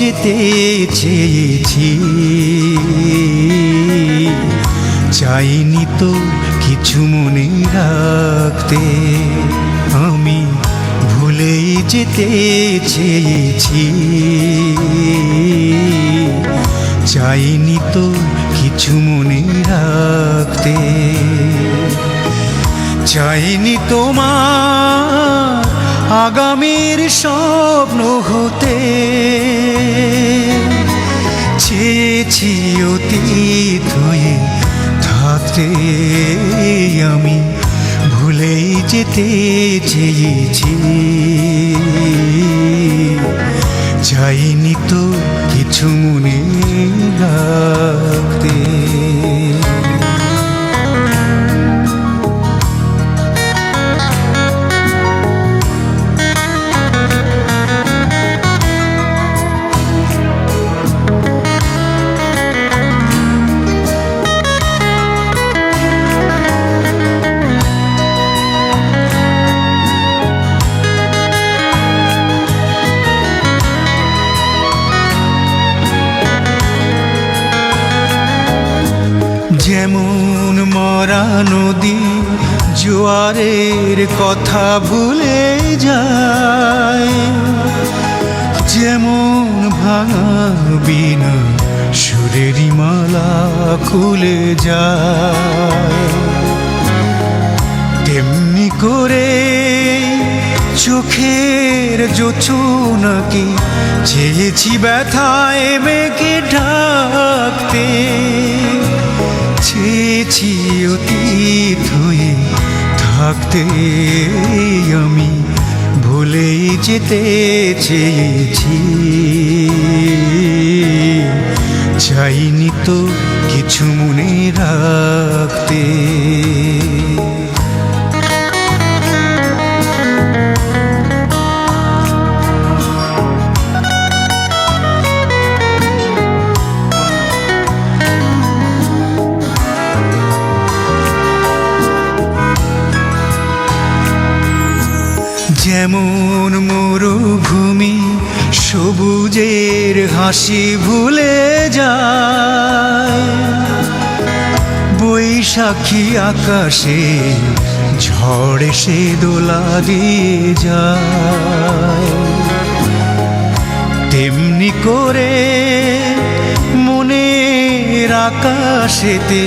যেতে চেয়েছি। চাইনি তো কিছু মনে রাখতে, আমি ভুলেই যেতে চেয়েছি। চাইনি তো কিছু মনে রাখতে, চাইনি তোমার আগামীর স্বপ্ন হতে চেয়েছি অতীত হয়ে থাকতে আমি ভুলেই যেতে চেয়েছি। চাইনি তো কিছু মনে রাখতে যেমন মরা নদী, জোয়ারের কথা ভুলে যায়। যেমন ভাঙা বিনা সুরেরই মালা খুলে যায়। তেমনি করে চোখের জোছনাকে চেয়েছি ব্যথায় মেঘে ঢাকতে। চেয়েছি অতীত হয়ে। থাকতে আমি ভুলেই যেতে চেয়েছি। চাইনি তো কিছু মনে রাখতে। যেমন মরুভূমি সবুজের হাসি ভুলে যায়। বৈশাখী আকাশে ঝড় সে দোলা দিয়ে যায়। তেমনি করে মনের আকাশেতে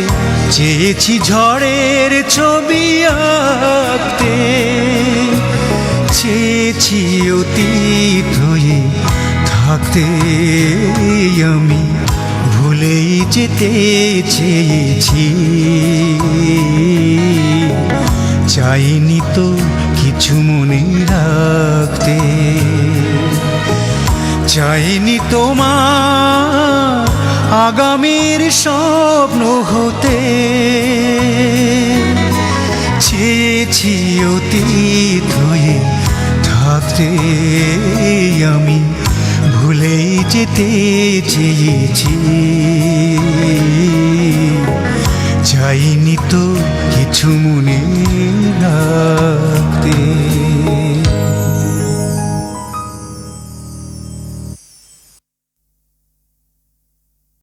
চেয়েছি ঝড়ের ছবি আঁকতে। চেয়েছি অতীত হয়ে। থাকতে আমি ভুলেই যেতে চেয়েছি। চাইনি তো কিছু মনে রাখতে। চাইনি তোমার আগামীর স্বপ্ন হতে। চেয়েছি অতীত হয়ে থাকতে আমি। ভুলেই যেতে চেয়েছি।